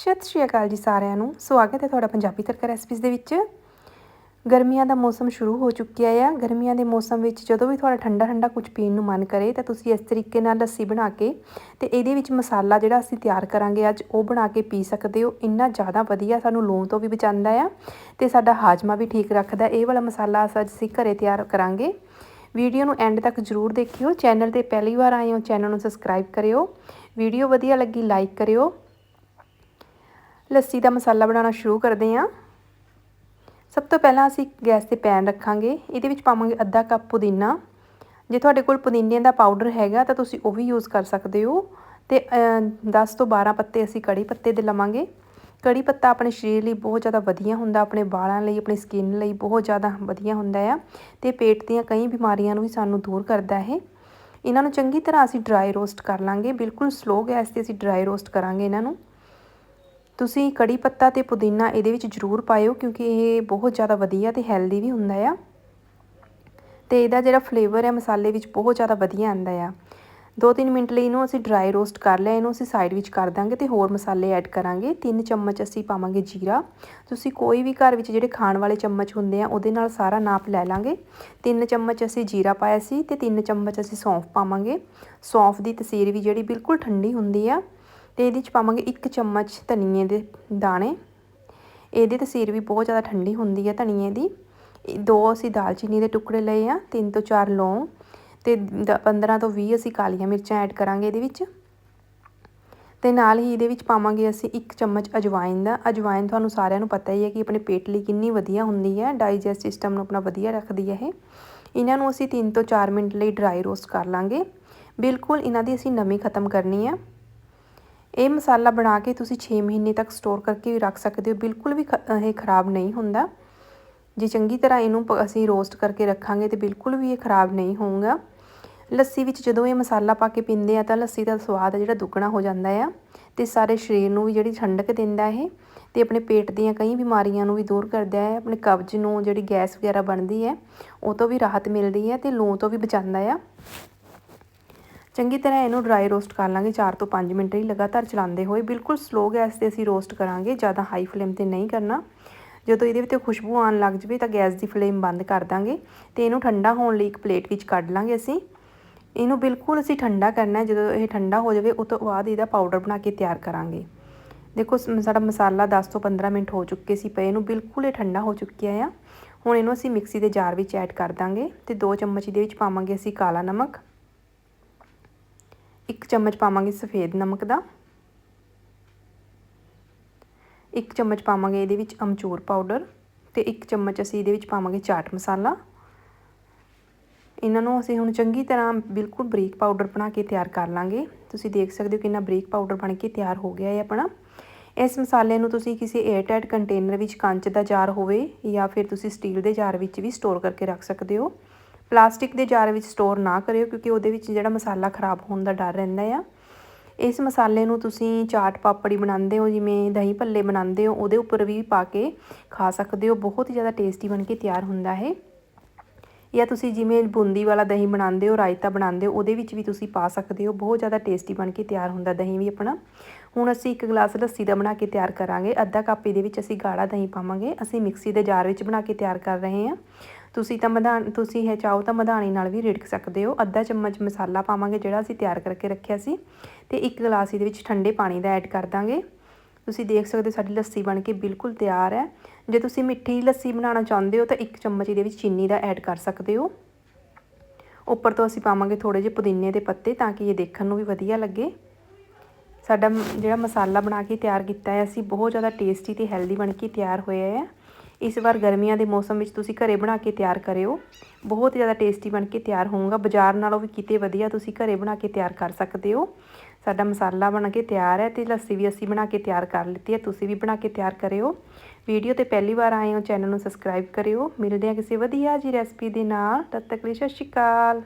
ਸਤਿ ਸ਼੍ਰੀ ਅਕਾਲ ਜੀ ਸਾਰਿਆਂ ਨੂੰ। ਸਵਾਗਤ ਹੈ ਤੁਹਾਡਾ ਪੰਜਾਬੀ ਤੜਕਾ ਰੈਸਪੀਜ਼ ਦੇ ਵਿੱਚ। ਗਰਮੀਆਂ ਦਾ ਮੌਸਮ ਸ਼ੁਰੂ ਹੋ ਚੁੱਕਿਆ ਆ। ਗਰਮੀਆਂ ਦੇ ਮੌਸਮ ਵਿੱਚ ਜਦੋਂ ਵੀ ਤੁਹਾਡਾ ਠੰਡਾ ਠੰਡਾ ਕੁਝ ਪੀਣ ਨੂੰ ਮਨ ਕਰੇ ਤਾਂ ਤੁਸੀਂ ਇਸ ਤਰੀਕੇ ਨਾਲ ਲੱਸੀ ਬਣਾ ਕੇ ਤੇ ਇਹਦੇ ਵਿੱਚ ਮਸਾਲਾ ਜਿਹੜਾ ਅਸੀਂ ਤਿਆਰ ਕਰਾਂਗੇ ਅੱਜ, ਉਹ ਬਣਾ ਕੇ ਪੀ ਸਕਦੇ ਹੋ। ਇੰਨਾ ਜ਼ਿਆਦਾ ਵਧੀਆ ਸਾਨੂੰ ਲੂਣ ਤੋਂ ਵੀ ਬਚਾਉਂਦਾ ਆ ਤੇ ਸਾਡਾ ਹਾਜਮਾ ਵੀ ਠੀਕ ਰੱਖਦਾ। ਇਹ ਵਾਲਾ ਮਸਾਲਾ ਅੱਜ ਅਸੀਂ ਘਰੇ ਤਿਆਰ ਕਰਾਂਗੇ। ਵੀਡੀਓ ਨੂੰ ਐਂਡ ਤੱਕ ਜ਼ਰੂਰ ਦੇਖਿਓ। ਚੈਨਲ ਤੇ ਪਹਿਲੀ ਵਾਰ ਆਏ ਹੋ, ਚੈਨਲ ਨੂੰ ਸਬਸਕ੍ਰਾਈਬ ਕਰਿਓ। ਵੀਡੀਓ ਵਧੀਆ ਲੱਗੀ, ਲਾਈਕ ਕਰਿਓ। ਲੱਸੀ ਦਾ ਮਸਾਲਾ ਬਣਾਉਣਾ ਸ਼ੁਰੂ ਕਰਦੇ ਹਾਂ। ਸਭ ਤੋਂ ਪਹਿਲਾਂ ਅਸੀਂ ਗੈਸ ਤੇ ਪੈਨ ਰੱਖਾਂਗੇ। ਇਹਦੇ ਵਿੱਚ ਪਾਵਾਂਗੇ ਅੱਧਾ ਕੱਪ ਪੁਦੀਨਾ। ਜੇ ਤੁਹਾਡੇ ਕੋਲ ਪੁਦੀਨੇ ਦਾ ਪਾਊਡਰ ਹੈਗਾ ਤਾਂ ਤੁਸੀਂ ਉਹ ਵੀ ਯੂਜ਼ ਕਰ ਸਕਦੇ ਹੋ। ਤੇ 10 ਤੋਂ 12 ਪੱਤੇ ਅਸੀਂ ਕੜੀ ਪੱਤੇ ਦੇ ਲਵਾਂਗੇ। ਕੜੀ ਪੱਤਾ ਆਪਣੇ ਸਰੀਰ ਲਈ ਬਹੁਤ ਜ਼ਿਆਦਾ ਵਧੀਆ ਹੁੰਦਾ, ਆਪਣੇ ਵਾਲਾਂ ਲਈ, ਆਪਣੀ ਸਕਿਨ ਲਈ ਬਹੁਤ ਜ਼ਿਆਦਾ ਵਧੀਆ ਹੁੰਦਾ ਆ। ਤੇ ਪੇਟ ਦੀਆਂ ਕਈ ਬਿਮਾਰੀਆਂ ਨੂੰ ਵੀ ਸਾਨੂੰ ਦੂਰ ਕਰਦਾ ਹੈ ਇਹਨਾਂ ਨੂੰ ਚੰਗੀ ਤਰ੍ਹਾਂ ਅਸੀਂ ਡਰਾਈ ਰੋਸਟ ਕਰ ਲਾਂਗੇ। ਬਿਲਕੁਲ ਸਲੋ ਗੈਸ ਤੇ ਅਸੀਂ ਡਰਾਈ ਰੋਸਟ ਕਰਾਂਗੇ ਇਹਨਾਂ ਨੂੰ। ਤੁਸੀਂ ਕੜੀ ਪੱਤਾ ਤੇ ਪੁਦੀਨਾ ਇਹਦੇ ਵਿੱਚ ਜ਼ਰੂਰ ਪਾਇਓ ਕਿਉਂਕਿ ਇਹ ਬਹੁਤ ਜ਼ਿਆਦਾ ਵਧੀਆ ਤੇ ਹੈਲਦੀ ਵੀ ਹੁੰਦਾ ਆ। ਤੇ ਇਹਦਾ ਜਿਹੜਾ ਫਲੇਵਰ ਹੈ ਮਸਾਲੇ ਵਿੱਚ ਬਹੁਤ ਜ਼ਿਆਦਾ ਵਧੀਆ ਆਂਦਾ ਆ। 2-3 ਮਿੰਟ ਲਈ ਇਹਨੂੰ ਅਸੀਂ ਡਰਾਈ ਰੋਸਟ ਕਰ ਲਿਆ, ਇਹਨੂੰ ਅਸੀਂ ਸਾਈਡ ਵਿੱਚ ਕਰ ਦਾਂਗੇ ਤੇ ਹੋਰ ਮਸਾਲੇ ਐਡ ਕਰਾਂਗੇ। 3 ਚਮਚ ਅਸੀਂ ਪਾਵਾਂਗੇ ਜੀਰਾ। ਤੁਸੀਂ ਕੋਈ ਵੀ ਘਰ ਵਿੱਚ ਜਿਹੜੇ ਖਾਣ ਵਾਲੇ ਚਮਚ ਹੁੰਦੇ ਆ, ਉਹਦੇ ਨਾਲ ਸਾਰਾ ਨਾਪ ਲੈ ਲਾਂਗੇ। 3 ਚਮਚ ਅਸੀਂ ਜੀਰਾ ਪਾਇਆ ਸੀ ਤੇ 3 ਚਮਚ ਅਸੀਂ ਸੌਂਫ ਪਾਵਾਂਗੇ। ਸੌਂਫ ਦੀ ਤਸੀਰ ਵੀ ਜਿਹੜੀ ਬਿਲਕੁਲ ਠੰਡੀ ਹੁੰਦੀ ਆ। ਤੇ ਇਹਦੇ 'ਚ ਪਾਵਾਂਗੇ 1 ਚਮਚ ਧਨੀਏ ਦੇ ਦਾਣੇ। ਇਹਦੀ ਤਸੀਰ ਵੀ ਬਹੁਤ ਜ਼ਿਆਦਾ ਠੰਡੀ ਹੁੰਦੀ ਹੈ ਧਨੀਏ ਦੀ। ਦੋ ਅਸੀਂ ਦਾਲਚੀਨੀ ਦੇ ਟੁਕੜੇ ਲਏ ਆ, ਤਿੰਨ ਤੋਂ ਚਾਰ ਲੌਂਗ ਤੇ 15 ਤੋਂ 20 ਅਸੀਂ ਕਾਲੀਆਂ ਮਿਰਚਾਂ ਐਡ ਕਰਾਂਗੇ ਇਹਦੇ ਵਿੱਚ। ਤੇ ਨਾਲ ਹੀ ਇਹਦੇ ਵਿੱਚ ਪਾਵਾਂਗੇ ਅਸੀਂ 1 ਚਮਚ ਅਜਵਾਇਨ ਦਾ। ਅਜਵਾਇਨ ਤੁਹਾਨੂੰ ਸਾਰਿਆਂ ਨੂੰ ਪਤਾ ਹੀ ਹੈ ਕਿ ਆਪਣੇ ਪੇਟ ਲਈ ਕਿੰਨੀ ਵਧੀਆ ਹੁੰਦੀ ਹੈ, ਡਾਈਜੈਸਟ ਸਿਸਟਮ ਨੂੰ ਆਪਣਾ ਵਧੀਆ ਰੱਖਦੀ ਹੈ ਇਹ। ਇਹਨਾਂ ਨੂੰ ਅਸੀਂ 3 ਤੋਂ 4 ਮਿੰਟ ਲਈ ਡਰਾਈ ਰੋਸਟ ਕਰ ਲਾਂਗੇ। ਬਿਲਕੁਲ ਇਹਨਾਂ ਦੀ ਅਸੀਂ ਨਮੀ ਖਤਮ ਕਰਨੀ ਹੈ ਇਹ ਮਸਾਲਾ ਬਣਾ ਕੇ ਤੁਸੀਂ 6 ਮਹੀਨੇ ਤੱਕ ਸਟੋਰ ਕਰਕੇ ਵੀ ਰੱਖ ਸਕਦੇ ਹੋ। ਬਿਲਕੁਲ ਵੀ ਇਹ ਖਰਾਬ ਨਹੀਂ ਹੁੰਦਾ। ਜੇ ਚੰਗੀ ਤਰ੍ਹਾਂ ਇਹਨੂੰ ਅਸੀਂ ਰੋਸਟ ਕਰਕੇ ਰੱਖਾਂਗੇ ਤੇ ਬਿਲਕੁਲ ਵੀ ਇਹ ਖਰਾਬ ਨਹੀਂ ਹੋਊਗਾ। ਲੱਸੀ ਵਿੱਚ ਜਦੋਂ ਇਹ ਮਸਾਲਾ ਪਾ ਕੇ ਪੀਂਦੇ ਆ ਤਾਂ ਲੱਸੀ ਦਾ ਸਵਾਦ ਜਿਹੜਾ ਦੁੱਗਣਾ ਹੋ ਜਾਂਦਾ ਆ ਤੇ ਸਾਰੇ ਸਰੀਰ ਨੂੰ ਵੀ ਜਿਹੜੀ ਠੰਡਕ ਦਿੰਦਾ ਇਹ ਤੇ ਆਪਣੇ ਪੇਟ ਦੀਆਂ ਕਈ ਬਿਮਾਰੀਆਂ ਨੂੰ ਵੀ ਦੂਰ ਕਰਦਾ ਹੈ। ਆਪਣੇ ਕਬਜ਼ ਨੂੰ ਜਿਹੜੀ ਗੈਸ ਵਗੈਰਾ ਬਣਦੀ ਹੈ, ਉਹ ਤੋਂ ਵੀ ਰਾਹਤ ਮਿਲਦੀ ਹੈ ਤੇ ਲੂਣ ਤੋਂ ਵੀ ਬਚਾਉਂਦਾ ਆ। ਚੰਗੀ ਤਰ੍ਹਾਂ ਇਹਨੂੰ ਡਰਾਈ ਰੋਸਟ ਕਰ ਲਾਂਗੇ 4 ਤੋਂ 5 ਮਿੰਟ ਲਈ ਲਗਾਤਾਰ ਚਲਾਉਂਦੇ ਹੋਏ। ਬਿਲਕੁਲ ਸਲੋ ਗੈਸ ਤੇ ਅਸੀਂ ਰੋਸਟ ਕਰਾਂਗੇ, ਜ਼ਿਆਦਾ ਹਾਈ ਫਲੇਮ ਤੇ ਨਹੀਂ ਕਰਨਾ। ਜਦੋਂ ਇਹਦੇ ਵਿੱਚ ਖੁਸ਼ਬੂ ਆਉਣ ਲੱਗ ਜਵੇ ਤਾਂ ਗੈਸ ਦੀ ਫਲੇਮ ਬੰਦ ਕਰ ਦਾਂਗੇ ਤੇ ਇਹਨੂੰ ਠੰਡਾ ਹੋਣ ਲਈ ਇੱਕ ਪਲੇਟ ਵਿੱਚ ਕੱਢ ਲਾਂਗੇ ਅਸੀਂ। ਇਹਨੂੰ ਬਿਲਕੁਲ ਅਸੀਂ ਠੰਡਾ ਕਰਨਾ ਜਦੋਂ ਇਹ ਠੰਡਾ ਹੋ ਜਾਵੇ, ਉਸ ਤੋਂ ਬਾਅਦ ਇਹਦਾ ਪਾਊਡਰ ਬਣਾ ਕੇ ਤਿਆਰ ਕਰਾਂਗੇ। ਦੇਖੋ ਸਾਡਾ ਮਸਾਲਾ 10 ਤੋਂ 15 ਮਿੰਟ ਹੋ ਚੁੱਕੇ ਸੀ ਪਏ, ਇਹਨੂੰ ਬਿਲਕੁਲ ਇਹ ਠੰਡਾ ਹੋ ਚੁੱਕਿਆ ਆ। ਹੁਣ ਇਹਨੂੰ ਅਸੀਂ ਮਿਕਸੀ ਦੇ ਜਾਰ ਵਿੱਚ ਐਡ ਕਰ ਦਾਂਗੇ ਤੇ 2 ਚਮਚ ਇਹਦੇ ਵਿੱਚ ਪਾਵਾਂਗੇ ਅਸੀਂ ਕਾਲਾ ਨਮਕ। ਇੱਕ ਚਮਚ ਪਾਵਾਂਗੇ ਸਫੇਦ ਨਮਕ ਦਾ। ਇੱਕ ਚਮਚ ਪਾਵਾਂਗੇ ਇਹਦੇ ਵਿੱਚ ਅਮਚੂਰ ਪਾਊਡਰ ਤੇ ਇੱਕ ਚਮਚ ਅਸੀਂ ਇਹਦੇ ਵਿੱਚ ਪਾਵਾਂਗੇ ਚਾਟ ਮਸਾਲਾ। ਇਹਨਾਂ ਨੂੰ ਅਸੀਂ ਹੁਣ ਚੰਗੀ ਤਰ੍ਹਾਂ ਬਿਲਕੁਲ ਬਰੀਕ ਪਾਊਡਰ ਬਣਾ ਕੇ ਤਿਆਰ ਕਰ ਲਾਂਗੇ। ਤੁਸੀਂ ਦੇਖ ਸਕਦੇ ਹੋ ਕਿੰਨਾ ਬਰੀਕ ਪਾਊਡਰ ਬਣ ਕੇ ਤਿਆਰ ਹੋ ਗਿਆ ਹੈ ਆਪਣਾ। ਇਸ ਮਸਾਲੇ ਨੂੰ ਤੁਸੀਂ ਕਿਸੇ 에ਅਰਟਾਈਟ ਕੰਟੇਨਰ ਵਿੱਚ ਕੰਚ ਦਾ ਜਾਰ ਹੋਵੇ ਜਾਂ ਫਿਰ ਤੁਸੀਂ ਸਟੀਲ ਦੇ ਜਾਰ ਵਿੱਚ ਵੀ ਸਟੋਰ ਕਰਕੇ ਰੱਖ ਸਕਦੇ ਹੋ। ਪਲਾਸਟਿਕ ਦੇ ਜਾਰ ਵਿੱਚ ਸਟੋਰ ਨਾ ਕਰਿਓ ਕਿਉਂਕਿ ਉਹਦੇ ਵਿੱਚ ਜਿਹੜਾ ਮਸਾਲਾ ਖਰਾਬ ਹੋਣ ਦਾ ਡਰ ਰਹਿੰਦਾ ਆ। ਇਸ ਮਸਾਲੇ ਨੂੰ ਤੁਸੀਂ ਚਾਟ ਪਾਪੜੀ ਬਣਾਉਂਦੇ ਹੋ, ਜਿਵੇਂ ਦਹੀਂ ਭੱਲੇ ਬਣਾਉਂਦੇ ਹੋ, ਉਹਦੇ ਉੱਪਰ ਵੀ ਪਾ ਕੇ ਖਾ ਸਕਦੇ ਹੋ। ਬਹੁਤ ਹੀ ਜ਼ਿਆਦਾ ਟੇਸਟੀ ਬਣ ਕੇ ਤਿਆਰ ਹੁੰਦਾ ਹੈ ਜਾਂ ਤੁਸੀਂ ਜਿਵੇਂ ਬੂੰਦੀ ਵਾਲਾ ਦਹੀਂ ਬਣਾਉਂਦੇ ਹੋ, ਰਾਇਤਾ ਬਣਾਉਂਦੇ ਹੋ, ਉਹਦੇ ਵਿੱਚ ਵੀ ਤੁਸੀਂ ਪਾ ਸਕਦੇ ਹੋ। ਬਹੁਤ ਜ਼ਿਆਦਾ ਟੇਸਟੀ ਬਣ ਕੇ ਤਿਆਰ ਹੁੰਦਾ ਦਹੀਂ ਵੀ ਆਪਣਾ। ਹੁਣ ਅਸੀਂ ਇੱਕ ਗਲਾਸ ਲੱਸੀ ਦਾ ਬਣਾ ਕੇ ਤਿਆਰ ਕਰਾਂਗੇ। ਅੱਧਾ ਕੱਪ ਇਹਦੇ ਵਿੱਚ ਅਸੀਂ ਗਾੜਾ ਦਹੀਂ ਪਾਵਾਂਗੇ। ਅਸੀਂ ਮਿਕਸੀ ਦੇ ਜਾਰ ਵਿੱਚ ਬਣਾ ਕੇ ਤਿਆਰ ਕਰ ਰਹੇ ਹਾਂ। ਤੁਸੀਂ ਤਾਂ ਮਧਾਨ ਤੁਸੀਂ ਇਹ ਚਾਹੋ ਤਾਂ ਮਧਾਣੀ ਨਾਲ ਵੀ ਰਿੜਕ ਸਕਦੇ ਹੋ। ਅੱਧਾ ਚਮਚ ਮਸਾਲਾ ਪਾਵਾਂਗੇ ਜਿਹੜਾ ਅਸੀਂ ਤਿਆਰ ਕਰਕੇ ਰੱਖਿਆ ਸੀ ਤੇ ਇੱਕ ਗਲਾਸ ਇਹਦੇ ਵਿੱਚ ਠੰਡੇ ਪਾਣੀ ਦਾ ਐਡ ਕਰ ਦਾਂਗੇ। ਤੁਸੀਂ ਦੇਖ ਸਕਦੇ ਹੋ ਸਾਡੀ ਲੱਸੀ ਬਣ ਕੇ ਬਿਲਕੁਲ ਤਿਆਰ ਹੈ। ਜੇ ਤੁਸੀਂ ਮਿੱਠੀ ਲੱਸੀ ਬਣਾਉਣਾ ਚਾਹੁੰਦੇ ਹੋ ਤਾਂ ਇੱਕ ਚਮਚ ਇਹਦੇ ਵਿੱਚ ਚੀਨੀ ਦਾ ਐਡ ਕਰ ਸਕਦੇ ਹੋ। ਉੱਪਰ ਤੋਂ ਅਸੀਂ ਪਾਵਾਂਗੇ ਥੋੜੇ ਜਿਹੇ ਪੁਦੀਨੇ ਦੇ ਪੱਤੇ ਤਾਂ ਕਿ ਇਹ ਦੇਖਣ ਨੂੰ ਵੀ ਵਧੀਆ ਲੱਗੇ। ਸਾਡਾ ਜਿਹੜਾ ਮਸਾਲਾ ਬਣਾ ਕੇ ਤਿਆਰ ਕੀਤਾ ਹੈ, ਅਸੀਂ ਬਹੁਤ ਜ਼ਿਆਦਾ ਟੇਸਟੀ ਤੇ ਹੈਲਦੀ ਬਣ ਕੇ ਤਿਆਰ ਹੋਇਆ ਹੈ ਇਸ ਵਾਰ ਗਰਮੀਆਂ ਦੇ ਮੌਸਮ ਵਿੱਚ ਤੁਸੀਂ ਘਰੇ ਬਣਾ ਕੇ ਤਿਆਰ ਕਰਿਓ। ਬਹੁਤ ਜ਼ਿਆਦਾ ਟੇਸਟੀ ਬਣ ਕੇ ਤਿਆਰ ਹੋਊਗਾ। ਬਾਜ਼ਾਰ ਨਾਲੋਂ ਵੀ ਕਿਤੇ ਵਧੀਆ ਤੁਸੀਂ ਘਰੇ ਬਣਾ ਕੇ ਤਿਆਰ ਕਰ ਸਕਦੇ ਹੋ। ਸਾਡਾ ਮਸਾਲਾ ਬਣ ਕੇ ਤਿਆਰ ਹੈ ਤੇ ਲੱਸੀ ਵੀ ਅਸੀਂ ਬਣਾ ਕੇ ਤਿਆਰ ਕਰ ਲਿੱਤੀ ਹੈ। ਤੁਸੀਂ ਵੀ ਬਣਾ ਕੇ ਤਿਆਰ ਕਰਿਓ। ਵੀਡੀਓ ਤੇ ਪਹਿਲੀ ਵਾਰ ਆਏ ਹੋ, ਚੈਨਲ ਨੂੰ ਸਬਸਕ੍ਰਾਈਬ ਕਰਿਓ। ਮਿਲਦੇ ਹਾਂ ਕਿਸੇ ਵਧੀਆ ਜੀ ਰੈਸਪੀ ਦੇ ਨਾਲ। ਤਦ ਤੱਕ ਲਈ ਸਤਿ ਸ਼੍ਰੀ ਅਕਾਲ।